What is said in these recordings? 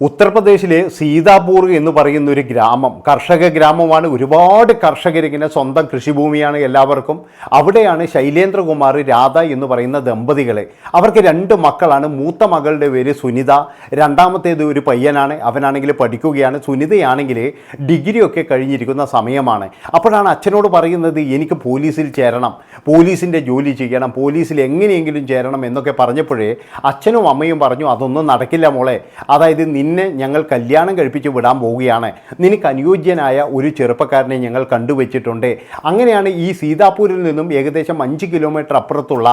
ഉത്തർപ്രദേശിലെ സീതാപൂർ എന്ന് പറയുന്ന ഒരു ഗ്രാമം കർഷക ഗ്രാമമാണ്. ഒരുപാട് കർഷകരിങ്ങനെ സ്വന്തം കൃഷിഭൂമിയാണ് എല്ലാവർക്കും. അവിടെയാണ് ശൈലേന്ദ്രകുമാർ രാധ എന്ന് പറയുന്ന ദമ്പതികളെ. അവർക്ക് രണ്ട് മക്കളാണ്. മൂത്ത മകളുടെ പേര് സുനിത രണ്ടാമത്തേത് ഒരു പയ്യനാണ്. അവനാണെങ്കിൽ പഠിക്കുകയാണ്. സുനിതയാണെങ്കിൽ ഡിഗ്രിയൊക്കെ കഴിഞ്ഞിരിക്കുന്ന സമയമാണ്. അപ്പോഴാണ് അച്ഛനോട് പറയുന്നത് എനിക്ക് പോലീസിൽ ചേരണം. പോലീസിന്റെ ജോലി ചെയ്യണം. പോലീസിൽ എങ്ങനെയെങ്കിലും ചേരണം എന്നൊക്കെ പറഞ്ഞപ്പോഴേ അച്ഛനും അമ്മയും പറഞ്ഞു അതൊന്നും നടക്കില്ല മോളെ. അതായത് നിന്നെ ഞങ്ങൾ കല്യാണം കഴിപ്പിച്ച് വിടാൻ പോവുകയാണ്. നിനക്ക് അനുയോജ്യനായ ഒരു ചെറുപ്പക്കാരനെ ഞങ്ങൾ കണ്ടുവച്ചിട്ടുണ്ട്. അങ്ങനെയാണ് ഈ സീതാപൂരിൽ നിന്നും ഏകദേശം അഞ്ച് കിലോമീറ്റർ അപ്പുറത്തുള്ള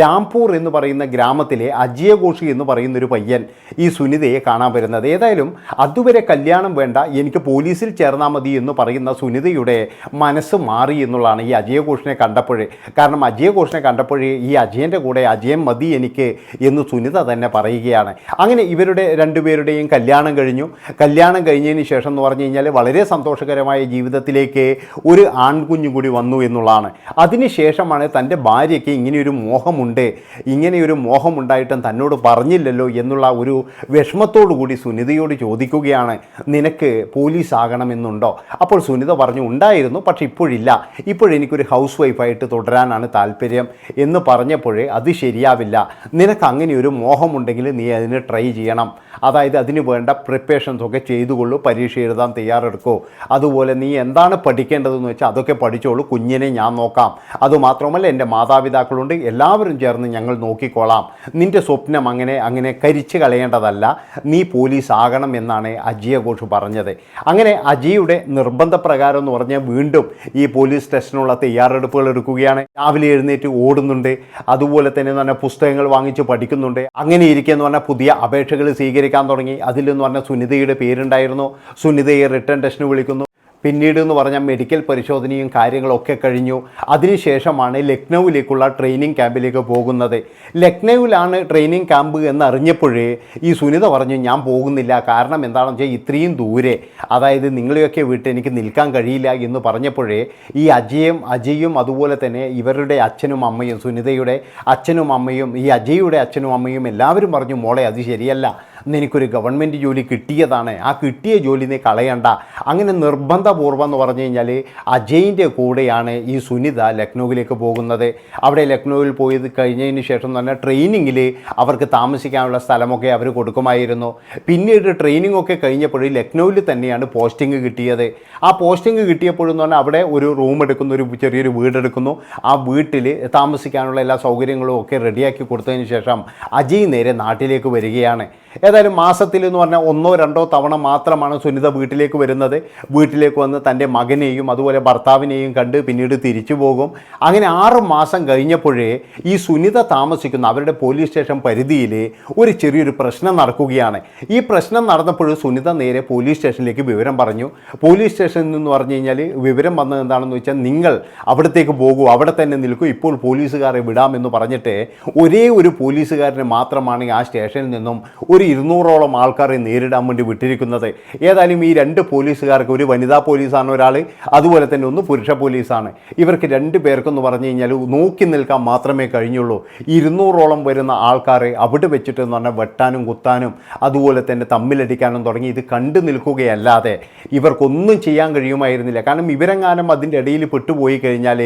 രാംപൂർ എന്ന് പറയുന്ന ഗ്രാമത്തിലെ അജയഘോഷി എന്ന് പറയുന്ന ഒരു പയ്യൻ ഈ സുനിതയെ കാണാൻ വരുന്നത്. ഏതായാലും അതുവരെ കല്യാണം വേണ്ട എനിക്ക് പോലീസിൽ ചേർന്നാൽ മതി എന്ന് പറയുന്ന സുനിതയുടെ മനസ്സ് മാറി എന്നുള്ളതാണ് ഈ അജയഘോഷിനെ കണ്ടപ്പോഴേ. കാരണം അജയഘോഷിനെ കണ്ടപ്പോഴേ ഈ അജയന്റെ കൂടെ അജയൻ മതി എനിക്ക് എന്ന് സുനിത തന്നെ പറയുകയാണ്. അങ്ങനെ ഇവരുടെ രണ്ടുപേരുടെയും കല്യാണം കഴിഞ്ഞു. കല്യാണം കഴിഞ്ഞതിന് ശേഷം എന്ന് പറഞ്ഞു കഴിഞ്ഞാൽ വളരെ സന്തോഷകരമായ ജീവിതത്തിലേക്ക് ഒരു ആൺകുഞ്ഞു കൂടി വന്നു എന്നുള്ളതാണ്. അതിനുശേഷമാണ് തന്റെ ഭാര്യയ്ക്ക് ഇങ്ങനെയൊരു മോഹമുണ്ട്. ഇങ്ങനെയൊരു മോഹമുണ്ടായിട്ടും തന്നോട് പറഞ്ഞില്ലല്ലോ എന്നുള്ള ഒരു വിഷമത്തോടു കൂടി സുനിതയോട് ചോദിക്കുകയാണ് നിനക്ക് പോലീസ് ആകണമെന്നുണ്ടോ? അപ്പോൾ സുനിത പറഞ്ഞു ഉണ്ടായിരുന്നു പക്ഷേ ഇപ്പോഴില്ല. ഇപ്പോഴെനിക്കൊരു ഹൗസ് വൈഫായിട്ട് തുടരാനാണ് താല്പര്യം. എന്ന് പറഞ്ഞപ്പോഴേ അത് ശരിയാവില്ല. നിനക്ക് അങ്ങനെ ഒരു മോഹമുണ്ടെങ്കിൽ നീ അതിന് ട്രൈ ചെയ്യണം. അതായത് അതിന് വേണ്ട പ്രിപ്പറേഷൻസ് ഒക്കെ ചെയ്തുകൊള്ളൂ പരീക്ഷ എഴുതാൻ തയ്യാറെടുക്കൂ. അതുപോലെ നീ എന്താണ് പഠിക്കേണ്ടതെന്ന് വെച്ചാൽ അതൊക്കെ പഠിച്ചോളൂ കുഞ്ഞിനെ ഞാൻ നോക്കാം. അതുമാത്രമല്ല എന്റെ മാതാപിതാക്കളുണ്ട് എല്ലാവരും ചേർന്ന് ഞങ്ങൾ നോക്കിക്കോളാം. നിന്റെ സ്വപ്നം അങ്ങനെ അങ്ങനെ കരിച്ചു കളയേണ്ടതല്ല നീ പോലീസ് ആകണം എന്നാണ് അജിയഘോഷ് പറഞ്ഞത്. അങ്ങനെ അജിയുടെ നിർബന്ധപ്രകാരം എന്ന് പറഞ്ഞാൽ വീണ്ടും ഈ പോലീസ് സ്റ്റേഷനുള്ള തയ്യാറെടുപ്പുകൾ എടുക്കുകയാണ്. രാവിലെ എഴുന്നേറ്റ് ഓടുന്നുണ്ട് അതുപോലെ തന്നെ പറഞ്ഞാൽ പുസ്തകങ്ങൾ വാങ്ങിച്ച് പഠിക്കുന്നുണ്ട്. അങ്ങനെ ഇരിക്കുക എന്ന് പറഞ്ഞാൽ പുതിയ അപേക്ഷകൾ സ്വീകരിക്കാൻ തുടങ്ങി. അതിലെന്ന് പറഞ്ഞാൽ സുനിതയുടെ പേരുണ്ടായിരുന്നു. സുനിതയെ റിട്ടേൺ ടെസ്റ്റിന് വിളിക്കുന്നു. പിന്നീട് എന്ന് പറഞ്ഞാൽ മെഡിക്കൽ പരിശോധനയും കാര്യങ്ങളൊക്കെ കഴിഞ്ഞു. അതിനുശേഷമാണ് ലക്നൗവിലേക്കുള്ള ട്രെയിനിങ് ക്യാമ്പിലേക്ക് പോകുന്നത്. ലക്നൗവിലാണ് ട്രെയിനിങ് ക്യാമ്പ് എന്നറിഞ്ഞപ്പോഴേ ഈ സുനിത പറഞ്ഞു ഞാൻ പോകുന്നില്ല. കാരണം എന്താണെന്ന് വെച്ചാൽ ഇത്രയും ദൂരെ. അതായത് നിങ്ങളെയൊക്കെ വിട്ട് എനിക്ക് നിൽക്കാൻ കഴിയില്ല എന്ന് പറഞ്ഞപ്പോഴേ ഈ അജയും അജയും അതുപോലെ തന്നെ ഇവരുടെ അച്ഛനും അമ്മയും സുനിതയുടെ അച്ഛനും അമ്മയും ഈ അജയുടെ അച്ഛനും അമ്മയും എല്ലാവരും പറഞ്ഞു മോളെ അത് ശരിയല്ല. നിനക്കൊരു ഗവൺമെന്റ് ജോലി കിട്ടിയതാണ്. ആ കിട്ടിയ ജോലി നീ കളയണ്ട. അങ്ങനെ നിർബന്ധപൂർവം എന്ന് പറഞ്ഞു കഴിഞ്ഞാൽ അജയിന്റെ കൂടെയാണ് ഈ സുനിത ലക്നൗവിലേക്ക് പോകുന്നത്. അവിടെ ലക്നൗവിൽ പോയത് കഴിഞ്ഞതിന് ശേഷം തന്നെ ട്രെയിനിങ്ങിൽ അവർക്ക് താമസിക്കാനുള്ള സ്ഥലമൊക്കെ അവർ കൊടുക്കുമായിരുന്നു. പിന്നീട് ട്രെയിനിങ് ഒക്കെ കഴിഞ്ഞപ്പോൾ ലക്നൗവിൽ തന്നെയാണ് പോസ്റ്റിംഗ് കിട്ടിയത്. ആ പോസ്റ്റിംഗ് കിട്ടിയപ്പോഴെന്ന് പറഞ്ഞാൽ അവിടെ ഒരു റൂം എടുക്കുന്നു ഒരു ചെറിയൊരു വീടെടുക്കുന്നു ആ വീട്ടിൽ താമസിക്കാനുള്ള എല്ലാ സൗകര്യങ്ങളും ഒക്കെ റെഡിയാക്കി കൊടുത്തതിന് ശേഷം അജയ് നേരെ നാട്ടിലേക്ക് വരികയാണ്. ഏതായാലും മാസത്തിൽ എന്ന് പറഞ്ഞാൽ ഒന്നോ രണ്ടോ തവണ മാത്രമാണ് സുനിത വീട്ടിലേക്ക് വരുന്നത്. വീട്ടിലേക്ക് വന്ന് തന്റെ മകനെയും അതുപോലെ ഭർത്താവിനെയും കണ്ട് പിന്നീട് തിരിച്ചു പോകും. അങ്ങനെ ആറ് മാസം കഴിഞ്ഞപ്പോഴേ ഈ സുനിത താമസിക്കുന്ന അവരുടെ പോലീസ് സ്റ്റേഷൻ പരിധിയിൽ ഒരു ചെറിയൊരു പ്രശ്നം നടക്കുകയാണ്. ഈ പ്രശ്നം നടന്നപ്പോൾ സുനിത നേരെ പോലീസ് സ്റ്റേഷനിലേക്ക് വിവരം പറഞ്ഞു. പോലീസ് സ്റ്റേഷനിൽ നിന്ന് പറഞ്ഞു കഴിഞ്ഞാൽ വിവരം വന്നത് എന്താണെന്ന് വെച്ചാൽ നിങ്ങൾ അവിടത്തേക്ക് പോകൂ അവിടെ തന്നെ നിൽക്കൂ ഇപ്പോൾ പോലീസുകാരെ വിടാമെന്ന് പറഞ്ഞിട്ട് ഒരേ ഒരു പോലീസുകാരനെ മാത്രമാണ് ആ സ്റ്റേഷനിൽ നിന്നും ഒരു ഇരുന്നൂറോളം ആൾക്കാരെ നേരിടാൻ വേണ്ടി വിട്ടിരിക്കുന്നത്. ഏതായാലും ഈ രണ്ട് പോലീസുകാർക്ക് ഒരു വനിതാ പോലീസാണ് ഒരാൾ അതുപോലെ തന്നെ ഒന്ന് പുരുഷ പോലീസാണ്. ഇവർക്ക് രണ്ട് പേർക്കെന്ന് പറഞ്ഞു കഴിഞ്ഞാൽ നോക്കി നിൽക്കാൻ മാത്രമേ കഴിഞ്ഞുള്ളൂ. ഇരുന്നൂറോളം വരുന്ന ആൾക്കാരെ അവിടെ വെച്ചിട്ട് എന്ന് പറഞ്ഞാൽ വെട്ടാനും കുത്താനും അതുപോലെ തന്നെ തമ്മിലടിക്കാനും തുടങ്ങി. ഇത് കണ്ടു നിൽക്കുകയല്ലാതെ ഇവർക്കൊന്നും ചെയ്യാൻ കഴിയുമായിരുന്നില്ല. കാരണം ഇവരെങ്ങാനും അതിന്റെ ഇടയിൽ പെട്ടുപോയി കഴിഞ്ഞാൽ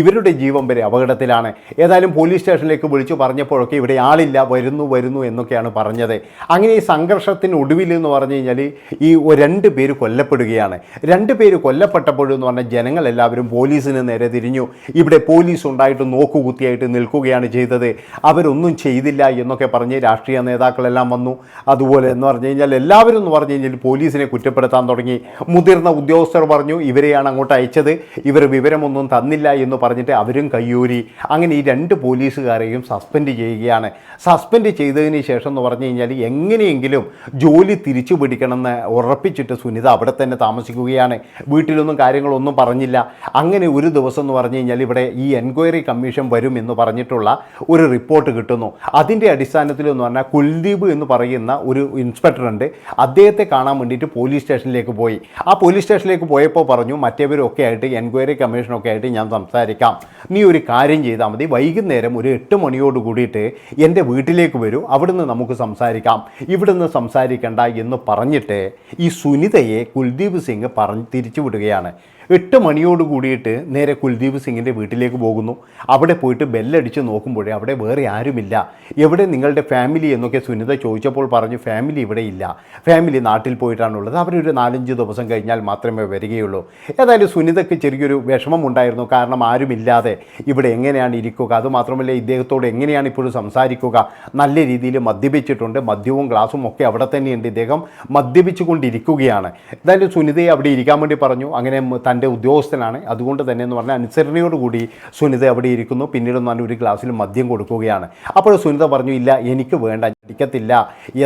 ഇവരുടെ ജീവൻ വരെ അപകടത്തിലാണ്. ഏതായാലും പോലീസ് സ്റ്റേഷനിലേക്ക് വിളിച്ചു പറഞ്ഞപ്പോഴൊക്കെ ഇവിടെ ആളില്ല വരുന്നു വരുന്നു എന്നൊക്കെയാണ് പറഞ്ഞത്. അങ്ങനെ ഈ സംഘർഷത്തിന് ഒടുവിൽ എന്ന് പറഞ്ഞു കഴിഞ്ഞാൽ ഈ രണ്ട് പേര് കൊല്ലപ്പെടുകയാണ്. രണ്ട് പേര് കൊല്ലപ്പെട്ടപ്പോഴെന്ന് പറഞ്ഞാൽ ജനങ്ങളെല്ലാവരും പോലീസിന് നേരെ തിരിഞ്ഞു. ഇവിടെ പോലീസ് ഉണ്ടായിട്ട് നോക്കുകുത്തിയായിട്ട് നിൽക്കുകയാണ് ചെയ്തത്. അവരൊന്നും ചെയ്തില്ല എന്നൊക്കെ പറഞ്ഞ് രാഷ്ട്രീയ നേതാക്കളെല്ലാം വന്നു. അതുപോലെ എന്ന് പറഞ്ഞു കഴിഞ്ഞാൽ എല്ലാവരും എന്ന് പറഞ്ഞു കഴിഞ്ഞാൽ പോലീസിനെ കുറ്റപ്പെടുത്താൻ തുടങ്ങി. മുതിർന്ന ഉദ്യോഗസ്ഥർ പറഞ്ഞു ഇവരെയാണ് അങ്ങോട്ട് അയച്ചത്. ഇവർ വിവരമൊന്നും തന്നില്ല എന്ന് പറഞ്ഞിട്ട് അവരും കയ്യൂരി. അങ്ങനെ ഈ രണ്ട് പോലീസുകാരെയും സസ്പെൻഡ് ചെയ്യുകയാണ്. സസ്പെൻഡ് ചെയ്തതിന് ശേഷം എന്ന് പറഞ്ഞു കഴിഞ്ഞാൽ എങ്ങനെയെങ്കിലും ജോലി തിരിച്ചു പിടിക്കണമെന്ന് ഉറപ്പിച്ചിട്ട് സുനിത അവിടെ തന്നെ താമസിക്കുകയാണ്. വീട്ടിലൊന്നും കാര്യങ്ങളൊന്നും പറഞ്ഞില്ല. അങ്ങനെ ഒരു ദിവസം എന്ന് പറഞ്ഞു കഴിഞ്ഞാൽ ഇവിടെ ഈ എൻക്വയറി കമ്മീഷൻ വരും എന്ന് പറഞ്ഞിട്ടുള്ള ഒരു റിപ്പോർട്ട് കിട്ടുന്നു. അതിന്റെ അടിസ്ഥാനത്തിൽ എന്ന് പറഞ്ഞാൽ കുൽദീപ് എന്ന് പറയുന്ന ഒരു ഇൻസ്പെക്ടറുണ്ട്. അദ്ദേഹത്തെ കാണാൻ വേണ്ടിയിട്ട് പോലീസ് സ്റ്റേഷനിലേക്ക് പോയി. ആ പോലീസ് സ്റ്റേഷനിലേക്ക് പോയപ്പോൾ പറഞ്ഞു മറ്റേവരൊക്കെ ആയിട്ട് എൻക്വയറി കമ്മീഷനൊക്കെ ആയിട്ട് ഞാൻ സംസാരിക്കാം. നീ ഒരു കാര്യം ചെയ്താൽ മതി. വൈകുന്നേരം ഒരു എട്ട് മണിയോട് കൂടിയിട്ട് എന്റെ വീട്ടിലേക്ക് വരൂ. അവിടുന്ന് നമുക്ക് സംസാരിക്കാം. ഇവിടുന്ന് സംസാരിക്കണ്ട എന്ന് പറഞ്ഞിട്ട് ഈ സുനിതയെ കുൽദീപ് സിംഗ് പറഞ്ഞ് തിരിച്ചു വിടുകയാണ് എട്ട് മണിയോട് കൂടിയിട്ട് നേരെ കുൽദീപ് സിംഗിന്റെ വീട്ടിലേക്ക് പോകുന്നു. അവിടെ പോയിട്ട് ബെല്ലടിച്ച് നോക്കുമ്പോഴേ അവിടെ വേറെ ആരുമില്ല. എവിടെ നിങ്ങളുടെ ഫാമിലി എന്നൊക്കെ സുനിത ചോദിച്ചപ്പോൾ പറഞ്ഞു ഫാമിലി ഇവിടെ ഇല്ല. ഫാമിലി നാട്ടിൽ പോയിട്ടാണുള്ളത്. അവരൊരു നാലഞ്ച് ദിവസം കഴിഞ്ഞാൽ മാത്രമേ വരികയുള്ളൂ. ഏതായാലും സുനിതയ്ക്ക് ചെറിയൊരു വിഷമം ഉണ്ടായിരുന്നു കാരണം ആരുമില്ലാതെ ഇവിടെ എങ്ങനെയാണ് ഇരിക്കുക? അതുമാത്രമല്ല ഇദ്ദേഹത്തോട് എങ്ങനെയാണ് ഇപ്പോഴും സംസാരിക്കുക? നല്ല രീതിയിൽ മദ്യപിച്ചിട്ടുണ്ട്. മദ്യവും ഗ്ലാസും ഒക്കെ അവിടെ തന്നെയുണ്ട്. ഇദ്ദേഹം മദ്യപിച്ചുകൊണ്ടിരിക്കുകയാണ്. ഏതായാലും സുനിതയെ അവിടെ ഇരിക്കാൻ വേണ്ടി പറഞ്ഞു. അങ്ങനെ തന്റെ ഉദ്യോഗസ്ഥനാണ്. അതുകൊണ്ട് തന്നെ എന്ന് പറഞ്ഞാൽ അനുസരണയോടുകൂടി സുനിത അവിടെ ഇരിക്കുന്നു. പിന്നീട് നല്ല ഒരു ഗ്ലാസ്സിൽ മദ്യം കൊടുക്കുകയാണ്. അപ്പോൾ സുനിത പറഞ്ഞു ഇല്ല എനിക്ക് വേണ്ട അടിക്കത്തില്ല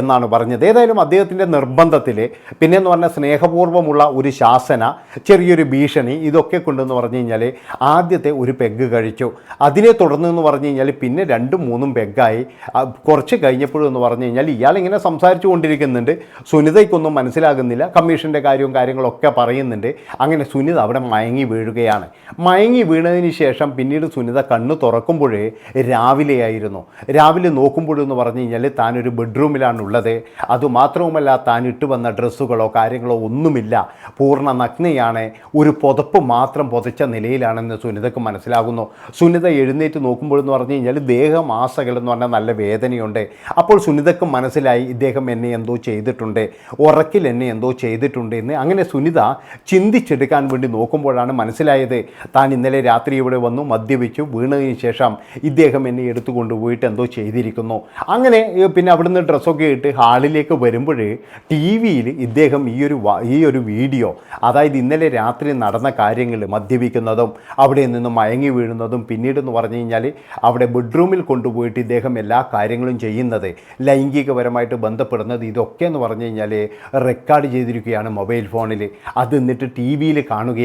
എന്നാണ് പറഞ്ഞത്. ഏതായാലും അദ്ദേഹത്തിന്റെ നിർബന്ധത്തിൽ പിന്നെ എന്ന് പറഞ്ഞാൽ സ്നേഹപൂർവമുള്ള ഒരു ശാസന ചെറിയൊരു ഭീഷണി ഇതൊക്കെ കൊണ്ടെന്ന് പറഞ്ഞു കഴിഞ്ഞാൽ ആദ്യത്തെ ഒരു പെഗ് കഴിച്ചു. അതിനെ തുടർന്ന് എന്ന് പറഞ്ഞു കഴിഞ്ഞാൽ പിന്നെ രണ്ടും മൂന്നും പെഗ്ഗായി കുറച്ച് കുറച്ച് കഴിഞ്ഞപ്പോഴെന്ന് പറഞ്ഞു കഴിഞ്ഞാൽ ഇയാളിങ്ങനെ സംസാരിച്ചു കൊണ്ടിരിക്കുന്നുണ്ട്. സുനിതയ്ക്കൊന്നും മനസ്സിലാകുന്നില്ല. കമ്മീഷന്റെ കാര്യവും കാര്യങ്ങളൊക്കെ പറയുന്നുണ്ട്. അങ്ങനെ സുനിത അവിടെ മയങ്ങി വീഴുകയാണ്. മയങ്ങി വീണതിന് ശേഷം പിന്നീട് സുനിത കണ്ണ് തുറക്കുമ്പോഴേ രാവിലെയായിരുന്നു. രാവിലെ നോക്കുമ്പോഴെന്ന് പറഞ്ഞു കഴിഞ്ഞാൽ താനൊരു ബെഡ്റൂമിലാണുള്ളത്. അതുമാത്രവുമല്ല താൻ ഇട്ട് വന്ന ഡ്രസ്സുകളോ കാര്യങ്ങളോ ഒന്നുമില്ല. പൂർണ നഗ്നയാണ്. ഒരു പുതപ്പ് മാത്രം പുതച്ച നിലയിലാണെന്ന് സുനിതക്ക് മനസ്സിലാകുന്നു. സുനിത എഴുന്നേറ്റ് നോക്കുമ്പോഴെന്ന് പറഞ്ഞു കഴിഞ്ഞാൽ ദേഹം എന്ന് പറഞ്ഞാൽ നല്ല വേദനയുണ്ട്. അപ്പോൾ സുനിതക്ക് മനസ്സിലായി ഇദ്ദേഹം എന്നെ എന്തോ ചെയ്തിട്ടുണ്ട്. ഉറക്കിൽ എന്നെ എന്തോ ചെയ്തിട്ടുണ്ട് എന്ന്. അങ്ങനെ സുനിത ചിന്തിച്ചെടുക്കാൻ വേണ്ടി നോക്കുമ്പോഴാണ് മനസ്സിലായത്. താൻ ഇന്നലെ രാത്രി ഇവിടെ വന്നു മദ്യപിച്ചു വീണതിന് ശേഷം ഇദ്ദേഹം എന്നെ എടുത്തുകൊണ്ട് പോയിട്ട് എന്തോ ചെയ്തിരിക്കുന്നു. അങ്ങനെ പിന്നെ അവിടുന്ന് ഡ്രസ്സൊക്കെ ഇട്ട് ഹാളിലേക്ക് വരുമ്പോൾ ടി വിയിൽ ഇദ്ദേഹം ഈ ഒരു ഈ ഒരു വീഡിയോ അതായത് ഇന്നലെ രാത്രി നടന്ന കാര്യങ്ങൾ മദ്യപിക്കുന്നതും അവിടെ നിന്ന് മയങ്ങി വീഴുന്നതും പിന്നീട് എന്ന് പറഞ്ഞു കഴിഞ്ഞാൽ അവിടെ ബെഡ്റൂമിൽ കൊണ്ടുപോയിട്ട് ഇദ്ദേഹം എല്ലാ കാര്യങ്ങളും ചെയ്യുന്നത് ലൈംഗികപരമായിട്ട് ബന്ധപ്പെടുന്നത് ഇതൊക്കെ എന്ന് പറഞ്ഞു കഴിഞ്ഞാൽ റെക്കോർഡ് ചെയ്തിരിക്കുകയാണ് മൊബൈൽ ഫോണിൽ അത് എന്നിട്ട് ടി വിയിൽ കാണുകയാണ്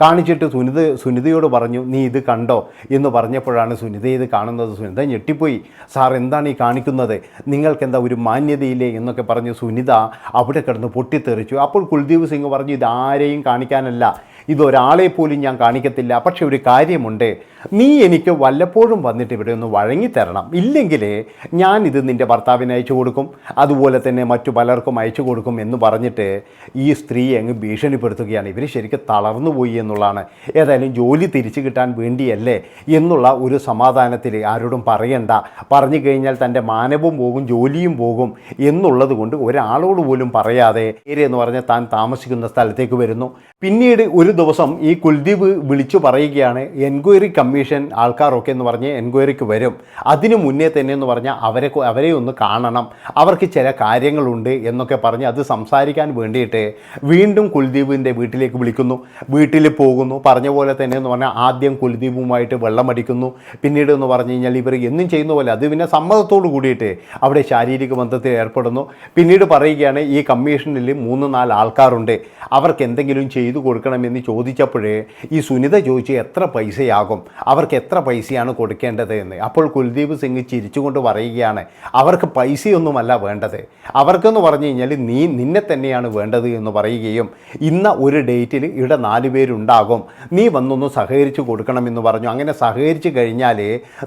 കാണിച്ചിട്ട് സുനിത സുനിതയോട് പറഞ്ഞു നീ ഇത് കണ്ടോ? എന്ന് പറഞ്ഞപ്പോഴാണ് സുനിത ഇത് കാണുന്നത്. സുനിത ഞെട്ടിപ്പോയി. സാർ എന്താണ് ഈ കാണിക്കുന്നത്? നിങ്ങൾക്കെന്താ ഒരു മാന്യതയില്ലേ? എന്നൊക്കെ പറഞ്ഞ് സുനിത അവിടെ കിടന്ന് പൊട്ടിത്തെറിച്ചു. അപ്പോൾ കുൽദീപ് സിംഗ് പറഞ്ഞു ഇത് ആരെയും കാണിക്കാനല്ല. ഇതൊരാളെ പോലും ഞാൻ കാണിക്കത്തില്ല. പക്ഷേ ഒരു കാര്യമുണ്ട്. നീ എനിക്ക് വല്ലപ്പോഴും വന്നിട്ട് ഇവിടെ ഒന്ന് വഴങ്ങിത്തരണം. ഇല്ലെങ്കിൽ ഞാൻ ഇത് നിന്റെ ഭർത്താവിന് അയച്ചു കൊടുക്കും. അതുപോലെ തന്നെ മറ്റു പലർക്കും അയച്ചു കൊടുക്കും എന്ന് പറഞ്ഞിട്ട് ഈ സ്ത്രീ അങ്ങ് ഭീഷണിപ്പെടുത്തുകയാണ്. ഇവർ ശരിക്കും തളർന്നു പോയി എന്നുള്ളതാണ്. ഏതായാലും ജോലി തിരിച്ചു കിട്ടാൻ വേണ്ടിയല്ലേ എന്നുള്ള ഒരു സമാധാനത്തിൽ ആരോടും പറയണ്ട. പറഞ്ഞു കഴിഞ്ഞാൽ തന്റെ മാനവും പോകും ജോലിയും പോകും എന്നുള്ളത് കൊണ്ട് ഒരാളോട് പോലും പറയാതെ എന്ന് പറഞ്ഞാൽ താൻ താമസിക്കുന്ന സ്ഥലത്തേക്ക് വരുന്നു. പിന്നീട് ഒരു ദിവസം ഈ കുൽദീപ് വിളിച്ചു പറയുകയാണ് എൻക്വയറി കമ്മീഷൻ ആൾക്കാരൊക്കെ എന്ന് പറഞ്ഞ് എൻക്വയറിക്ക് വരും. അതിനു മുന്നേ തന്നെ എന്ന് പറഞ്ഞാൽ അവരെ അവരെ ഒന്ന് കാണണം. അവർക്ക് ചില കാര്യങ്ങളുണ്ട് എന്നൊക്കെ പറഞ്ഞ് അത് സംസാരിക്കാൻ വേണ്ടിയിട്ട് വീണ്ടും കുൽദീപിന്റെ വീട്ടിലേക്ക് വിളിക്കുന്നു. വീട്ടിൽ പോകുന്നു. പറഞ്ഞ പോലെ തന്നെ എന്ന് പറഞ്ഞാൽ ആദ്യം കുൽദീപുമായിട്ട് വെള്ളമടിക്കുന്നു പിന്നീട് എന്ന് പറഞ്ഞു കഴിഞ്ഞാൽ ഇവർ എന്നും ചെയ്യുന്ന പോലെ അത് പിന്നെ സമ്മതത്തോട് കൂടിയിട്ട് അവിടെ ശാരീരിക ബന്ധത്തിൽ ഏർപ്പെടുന്നു. പിന്നീട് പറയുകയാണ് ഈ കമ്മീഷനിൽ മൂന്ന് നാല് ആൾക്കാരുണ്ട്. അവർക്ക് എന്തെങ്കിലും ചെയ്തു കൊടുക്കണമെന്ന് ചോദിച്ചപ്പോഴേ ഈ സുനിത ചോദിച്ച് എത്ര പൈസയാകും? അവർക്ക് എത്ര പൈസയാണ് കൊടുക്കേണ്ടത് എന്ന്. അപ്പോൾ കുൽദീപ് സിംഗ് ചിരിച്ചുകൊണ്ട് പറയുകയാണ് അവർക്ക് പൈസയൊന്നുമല്ല വേണ്ടത്. അവർക്കെന്ന് പറഞ്ഞു കഴിഞ്ഞാൽ നീ നിന്നെ തന്നെയാണ് വേണ്ടത് എന്ന് പറയുകയും ഇന്ന ഒരു ഡേറ്റിൽ ഇവിടെ നാല് പേരുണ്ടാകും. നീ വന്നൊന്ന് സഹകരിച്ച് കൊടുക്കണമെന്ന് പറഞ്ഞു. അങ്ങനെ സഹകരിച്ച് കഴിഞ്ഞാൽ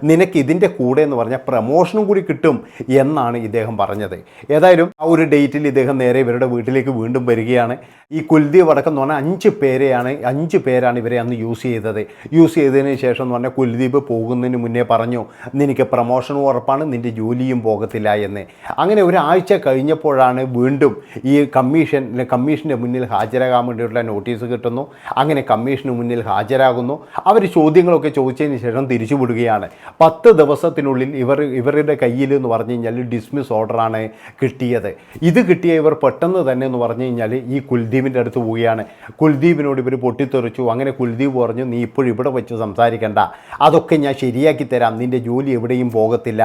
നിനക്ക് ഇതിന്റെ കൂടെ എന്ന് പറഞ്ഞാൽ പ്രമോഷനും കൂടി കിട്ടും എന്നാണ് ഇദ്ദേഹം പറഞ്ഞത്. ഏതായാലും ആ ഒരു ഡേറ്റിൽ ഇദ്ദേഹം നേരെ ഇവരുടെ വീട്ടിലേക്ക് വീണ്ടും വരികയാണ്. ഈ കുൽദീപ് അടക്കം എന്ന് പറഞ്ഞാൽ അഞ്ച് പേരെയാണ് അഞ്ച് പേരാണ് ഇവരെ അന്ന് യൂസ് ചെയ്തത്. യൂസ് ചെയ്തതിന് ശേഷം എന്ന് പറഞ്ഞാൽ കുൽദീപ് പോകുന്നതിന് മുന്നേ പറഞ്ഞു നിനക്ക് പ്രമോഷനും ഉറപ്പാണ് നിന്റെ ജോലിയും പോകത്തില്ല എന്ന്. അങ്ങനെ ഒരാഴ്ച കഴിഞ്ഞപ്പോഴാണ് വീണ്ടും ഈ കമ്മീഷൻ കമ്മീഷന്റെ മുന്നിൽ ഹാജരാകാൻ വേണ്ടിയിട്ടുള്ള നോട്ടീസ് കിട്ടുന്നു. അങ്ങനെ കമ്മീഷന് മുന്നിൽ ഹാജരാകുന്നു. അവർ ചോദ്യങ്ങളൊക്കെ ചോദിച്ചതിന് ശേഷം തിരിച്ചുവിടുകയാണ് പത്ത് ദിവസത്തിനുള്ളിൽ ഇവർ ഇവരുടെ കയ്യിൽ എന്ന് പറഞ്ഞു കഴിഞ്ഞാൽ ഡിസ്മിസ് ഓർഡറാണ് കിട്ടിയത്. ഇത് കിട്ടിയ ഇവർ പെട്ടെന്ന് തന്നെ എന്ന് പറഞ്ഞു കഴിഞ്ഞാൽ ഈ കുൽദീപിന്റെ അടുത്ത് പോവുകയാണ്. കുൽദീപിനോട് ഇവർ പൊട്ടിത്തെറിച്ചു. അങ്ങനെ കുൽദീപ് പറഞ്ഞു നീ ഇപ്പോഴും ഇവിടെ വെച്ച് സംസാരിക്കണ്ട. അതൊക്കെ ഞാൻ ശരിയാക്കി തരാം. നിന്റെ ജോലി എവിടെയും പോകത്തില്ല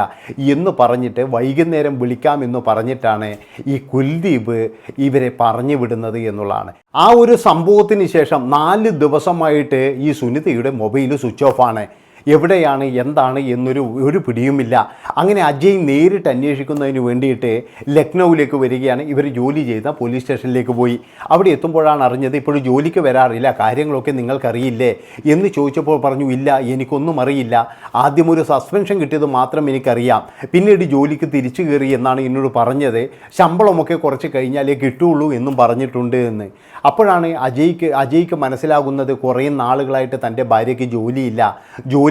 എന്ന് പറഞ്ഞിട്ട് വൈകുന്നേരം വിളിക്കാമെന്ന് പറഞ്ഞിട്ടാണ് ഈ കുൽദീപ് ഇവരെ പറഞ്ഞു വിടുന്നത് എന്നുള്ളതാണ്. ആ ഒരു സംഭവത്തിന് ശേഷം നാല് ദിവസമായിട്ട് ഈ സുനിതയുടെ മൊബൈൽ സ്വിച്ച് ഓഫാണ് എവിടെയാണ് എന്താണ് എന്നൊരു ഒരു പിടിയുമില്ല. അങ്ങനെ അജയ് നേരിട്ട് അന്വേഷിക്കുന്നതിന് വേണ്ടിയിട്ട് ലക്നൗവിലേക്ക് വരികയാണ്. ഇവർ ജോലി ചെയ്ത പോലീസ് സ്റ്റേഷനിലേക്ക് പോയി. അവിടെ എത്തുമ്പോഴാണ് അറിഞ്ഞത് ഇപ്പോഴും ജോലിക്ക് വരാറില്ല കാര്യങ്ങളൊക്കെ നിങ്ങൾക്കറിയില്ലേ? എന്ന് ചോദിച്ചപ്പോൾ പറഞ്ഞു ഇല്ല എനിക്കൊന്നും അറിയില്ല. ആദ്യം ഒരു സസ്പെൻഷൻ കിട്ടിയത് മാത്രം എനിക്കറിയാം. പിന്നീട് ജോലിക്ക് തിരിച്ചു കയറി എന്നാണ് എന്നോട് പറഞ്ഞത്. ശമ്പളമൊക്കെ കുറച്ച് കഴിഞ്ഞാലേ കിട്ടുള്ളൂ എന്നും പറഞ്ഞിട്ടുണ്ട് എന്ന്. അപ്പോഴാണ് അജയ്ക്ക് അജയ്ക്ക് മനസ്സിലാകുന്നത് കുറേ നാളുകളായിട്ട് തന്റെ ഭാര്യയ്ക്ക് ജോലിയില്ല.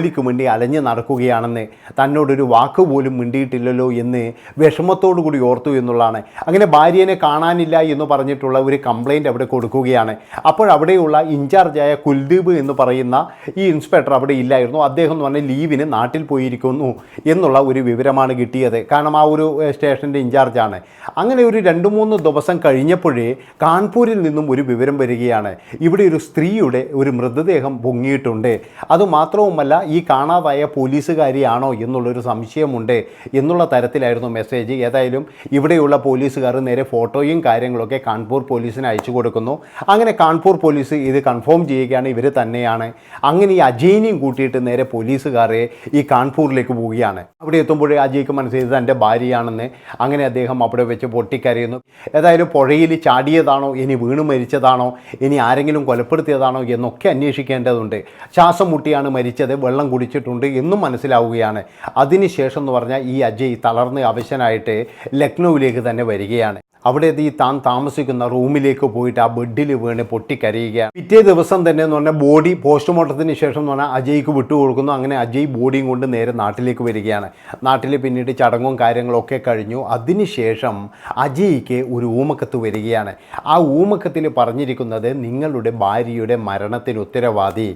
ജോലിക്ക് വേണ്ടി അലഞ്ഞു നടക്കുകയാണെന്ന് തന്നോടൊരു വാക്ക് പോലും മിണ്ടിയിട്ടില്ലല്ലോ എന്ന് വിഷമത്തോടു കൂടി ഓർത്തു എന്നുള്ളതാണ്. അങ്ങനെ ഭാര്യനെ കാണാനില്ല എന്ന് പറഞ്ഞിട്ടുള്ള ഒരു കംപ്ലൈന്റ് അവിടെ കൊടുക്കുകയാണ്. അപ്പോൾ അവിടെയുള്ള ഇൻചാർജായ കുൽദീപ് എന്ന് പറയുന്ന ഈ ഇൻസ്പെക്ടർ അവിടെ ഇല്ലായിരുന്നു. അദ്ദേഹം എന്ന് പറഞ്ഞാൽ ലീവിന് നാട്ടിൽ പോയിരിക്കുന്നു എന്നുള്ള ഒരു വിവരമാണ് കിട്ടിയത്. കാരണം ആ ഒരു സ്റ്റേഷന്റെ ഇൻചാർജാണ്. അങ്ങനെ ഒരു രണ്ട് മൂന്ന് ദിവസം കഴിഞ്ഞപ്പോഴേ കാൺപൂരിൽ നിന്നും ഒരു വിവരം വരികയാണ്. ഇവിടെ ഒരു സ്ത്രീയുടെ ഒരു മൃതദേഹം പൊങ്ങിയിട്ടുണ്ട്. അതുമാത്രവുമല്ല കാണാതായ പോലീസുകാരിയാണോ എന്നുള്ളൊരു സംശയമുണ്ട് എന്നുള്ള തരത്തിലായിരുന്നു മെസ്സേജ്. ഏതായാലും ഇവിടെയുള്ള പോലീസുകാർ നേരെ ഫോട്ടോയും കാര്യങ്ങളൊക്കെ കാൺപൂർ പോലീസിന് അയച്ചു കൊടുക്കുന്നു. അങ്ങനെ കാൺപൂർ പോലീസ് ഇത് കൺഫേം ചെയ്യുകയാണ് ഇവർ തന്നെയാണ്. അങ്ങനെ ഈ അജയിനെയും കൂട്ടിയിട്ട് നേരെ പോലീസുകാരെ ഈ കാൺപൂരിലേക്ക് പോവുകയാണ്. അവിടെ എത്തുമ്പോഴേ അജയ്ക്ക് മനസ്സിലായത് തന്റെ ഭാര്യയാണെന്ന്. അങ്ങനെ അദ്ദേഹം അവിടെ വെച്ച് പൊട്ടിക്കരയുന്നു. ഏതായാലും പുഴയിൽ ചാടിയതാണോ ഇനി വീണ് മരിച്ചതാണോ ഇനി ആരെങ്കിലും കൊലപ്പെടുത്തിയതാണോ എന്നൊക്കെ അന്വേഷിക്കേണ്ടതുണ്ട്. ശ്വാസം മുട്ടിയാണ് മരിച്ചത് വെള്ളം കുടിച്ചിട്ടുണ്ട് എന്നും മനസ്സിലാവുകയാണ്. അതിനുശേഷം എന്ന് പറഞ്ഞാൽ ഈ അജയ് തളർന്ന് അവശനായിട്ട് ലക്നൗവിലേക്ക് തന്നെ വരികയാണ്. അവിടെ ഈ താൻ താമസിക്കുന്ന റൂമിലേക്ക് പോയിട്ട് ആ ബെഡിൽ വീണ് പൊട്ടിക്കരയുക. പിറ്റേ ദിവസം തന്നെ എന്ന് പറഞ്ഞാൽ ബോഡി പോസ്റ്റ്മോർട്ടത്തിന് ശേഷം എന്ന് പറഞ്ഞാൽ അജയ്ക്ക് വിട്ടുകൊടുക്കുന്നു. അങ്ങനെ അജയ് ബോഡിയും കൊണ്ട് നേരെ നാട്ടിലേക്ക് വരികയാണ്. നാട്ടിൽ പിന്നീട് ചടങ്ങും കാര്യങ്ങളൊക്കെ കഴിഞ്ഞു. അതിനുശേഷം അജയ്ക്ക് ഒരു ഊമക്കത്ത് വരികയാണ്. ആ ഊമക്കത്തിൽ പറഞ്ഞിരിക്കുന്നത് നിങ്ങളുടെ ഭാര്യയുടെ മരണത്തിന് ഉത്തരവാദി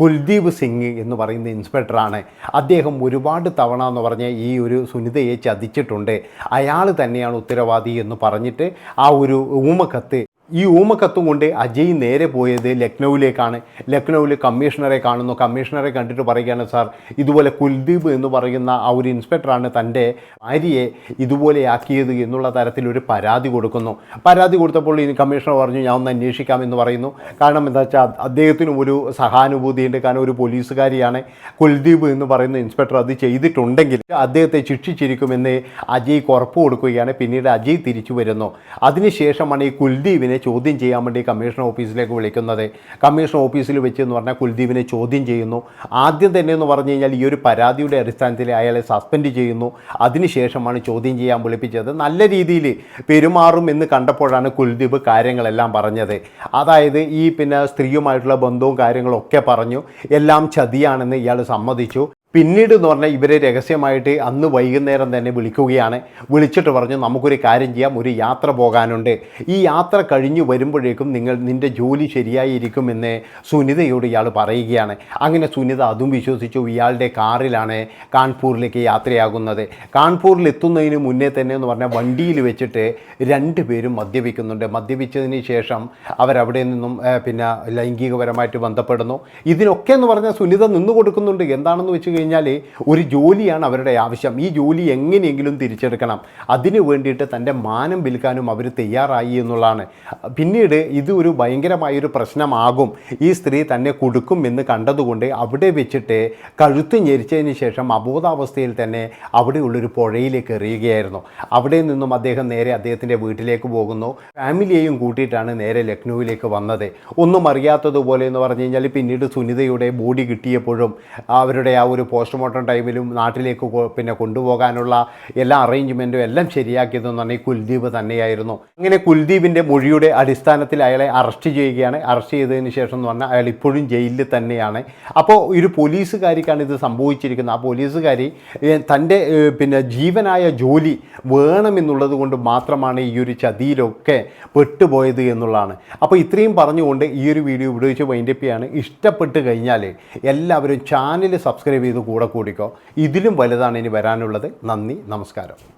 കുൽദീപ് സിംഗ് എന്ന് പറയുന്ന ഇൻസ്പെക്ടറാണ് അദ്ദേഹം ഒരുപാട് തവണ എന്ന് പറഞ്ഞാൽ ഈ ഒരു സുനിതയെ ചതിച്ചിട്ടുണ്ട്. അയാൾ തന്നെയാണ് ഉത്തരവാദി എന്ന് പറഞ്ഞിട്ട് ആ ഒരു ഊമക്കത്ത് ഈ ഊമക്കത്തും കൊണ്ട് അജയ് നേരെ പോയത് ലക്നൗവിലേക്കാണ്. ലക്നൗവിൽ കമ്മീഷണറെ കാണുന്നു. കമ്മീഷണറെ കണ്ടിട്ട് പറയുകയാണ് സാർ ഇതുപോലെ കുൽദീപ് എന്ന് പറയുന്ന ആ ഒരു ഇൻസ്പെക്ടറാണ് തന്റെ ഭാര്യയെ ഇതുപോലെയാക്കിയത് എന്നുള്ള തരത്തിലൊരു പരാതി കൊടുക്കുന്നു. പരാതി കൊടുത്തപ്പോൾ ഈ കമ്മീഷണർ പറഞ്ഞു ഞാൻ ഒന്ന് അന്വേഷിക്കാം എന്ന് പറയുന്നു. കാരണം എന്താ വെച്ചാൽ അദ്ദേഹത്തിനും ഒരു സഹാനുഭൂതിയുണ്ട്. കാരണം ഒരു പോലീസുകാരിയാണ് കുൽദീപ് എന്ന് പറയുന്ന ഇൻസ്പെക്ടർ അത് ചെയ്തിട്ടുണ്ടെങ്കിൽ അദ്ദേഹത്തെ ശിക്ഷിച്ചിരിക്കുമെന്ന് അജയ് ഉറപ്പ് കൊടുക്കുകയാണ്. പിന്നീട് അജയ് തിരിച്ചു വരുന്നു. അതിനുശേഷമാണ് ഈ കുൽദീപിനെ ചോദ്യം ചെയ്യാൻ വേണ്ടി കമ്മീഷൻ ഓഫീസിലേക്ക് വിളിക്കുന്നത്. കമ്മീഷൻ ഓഫീസിൽ വെച്ച് എന്ന് പറഞ്ഞാൽ കുൽദീപിനെ ചോദ്യം ചെയ്യുന്നു. ആദ്യം തന്നെ എന്ന് പറഞ്ഞു കഴിഞ്ഞാൽ ഈ ഒരു പരാതിയുടെ അടിസ്ഥാനത്തിൽ അയാളെ സസ്പെൻഡ് ചെയ്യുന്നു. അതിനുശേഷമാണ് ചോദ്യം ചെയ്യാൻ വിളിപ്പിച്ചത്. നല്ല രീതിയിൽ പെരുമാറും എന്ന് കണ്ടപ്പോഴാണ് കുൽദീപ് കാര്യങ്ങളെല്ലാം പറഞ്ഞത്. അതായത് ഈ പിന്നെ സ്ത്രീയുമായിട്ടുള്ള ബന്ധവും കാര്യങ്ങളൊക്കെ പറഞ്ഞു. എല്ലാം ചതിയാണെന്ന് ഇയാൾ സമ്മതിച്ചു. പിന്നീട് എന്ന് പറഞ്ഞാൽ ഇവരെ രഹസ്യമായിട്ട് അന്ന് വൈകുന്നേരം തന്നെ വിളിക്കുകയാണ്. വിളിച്ചിട്ട് പറഞ്ഞു നമുക്കൊരു കാര്യം ചെയ്യാം ഒരു യാത്ര പോകാനുണ്ട്. ഈ യാത്ര കഴിഞ്ഞു വരുമ്പോഴേക്കും നിങ്ങൾ നിന്റെ ജോലി ശരിയായിരിക്കുമെന്ന് സുനിതയോട് ഇയാൾ പറയുകയാണ്. അങ്ങനെ സുനിത അതും വിശ്വസിച്ചു ഇയാളുടെ കാറിലാണ് കാൺപൂരിലേക്ക് യാത്രയാകുന്നത്. കാൺപൂരിൽ എത്തുന്നതിന് മുന്നേ തന്നെ എന്ന് പറഞ്ഞാൽ വണ്ടിയിൽ വെച്ചിട്ട് രണ്ട് രണ്ടുപേരും മദ്യപിക്കുന്നുണ്ട്. മദ്യപിച്ചതിന് ശേഷം അവരവിടെ നിന്നും പിന്നെ ലൈംഗികപരമായിട്ട് ബന്ധപ്പെടുന്നു. ഇതിനൊക്കെ എന്ന് പറഞ്ഞാൽ സുനിത നിന്ന് കൊടുക്കുന്നുണ്ട് എന്താണെന്ന് വെച്ച് ഒരു ജോലിയാണ് അവരുടെ ആവശ്യം. ഈ ജോലി എങ്ങനെയെങ്കിലും തിരിച്ചെടുക്കണം. അതിനു വേണ്ടിയിട്ട് തന്റെ മാനം വിൽക്കാനും അവർ തയ്യാറായി എന്നുള്ളതാണ്. പിന്നീട് ഇത് ഒരു ഭയങ്കരമായൊരു പ്രശ്നമാകും. ഈ സ്ത്രീ തന്നെ കൊടുക്കും എന്ന് കണ്ടതുകൊണ്ട് അവിടെ വെച്ചിട്ട് കഴുത്ത് ഞെരിച്ചതിന് ശേഷം അബോധാവസ്ഥയിൽ തന്നെ അവിടെയുള്ളൊരു പുഴയിലേക്ക് എറിയുകയായിരുന്നു. അവിടെ നിന്നും അദ്ദേഹം നേരെ അദ്ദേഹത്തിന്റെ വീട്ടിലേക്ക് പോകുന്നു. ഫാമിലിയെയും കൂട്ടിയിട്ടാണ് നേരെ ലക്നൌവിലേക്ക് വന്നത്. ഒന്നും അറിയാത്തതുപോലെ എന്ന് പറഞ്ഞു കഴിഞ്ഞാൽ പിന്നീട് സുനിതയുടെ ബോഡി കിട്ടിയപ്പോഴും അവരുടെ ആ ഒരു പോസ്റ്റ്മോർട്ടം ടൈമിലും നാട്ടിലേക്ക് പിന്നെ കൊണ്ടുപോകാനുള്ള എല്ലാ അറേഞ്ച്മെന്റും എല്ലാം ശരിയാക്കിയതെന്ന് പറഞ്ഞാൽ കുൽദീപ് തന്നെയായിരുന്നു. അങ്ങനെ കുൽദീപിന്റെ മൊഴിയുടെ അടിസ്ഥാനത്തിൽ അയാളെ അറസ്റ്റ് ചെയ്യുകയാണ്. അറസ്റ്റ് ചെയ്തതിന് ശേഷം എന്ന് പറഞ്ഞാൽ അയാൾ ഇപ്പോഴും ജയിലിൽ തന്നെയാണ്. അപ്പോൾ ഒരു പോലീസുകാരിക്കാണ് ഇത് സംഭവിച്ചിരിക്കുന്നത്. ആ പോലീസുകാരി തന്റെ പിന്നെ ജീവനായ ജോലി വേണമെന്നുള്ളത് കൊണ്ട് മാത്രമാണ് ഈ ഒരു ചതിയിലൊക്കെ പെട്ടുപോയത് എന്നുള്ളതാണ്. അപ്പോൾ ഇത്രയും പറഞ്ഞുകൊണ്ട് ഈ ഒരു വീഡിയോ വെച്ച് വൈൻഡപ്പ് ചെയ്യാണ്. ഇഷ്ടപ്പെട്ട് കഴിഞ്ഞാൽ എല്ലാവരും ചാനൽ സബ്സ്ക്രൈബ് ചെയ്ത് കൂടെ കൂടിക്കോ. ഇതിലും വലുതാണ് ഇനി വരാനുള്ളത്. നന്ദി നമസ്കാരം.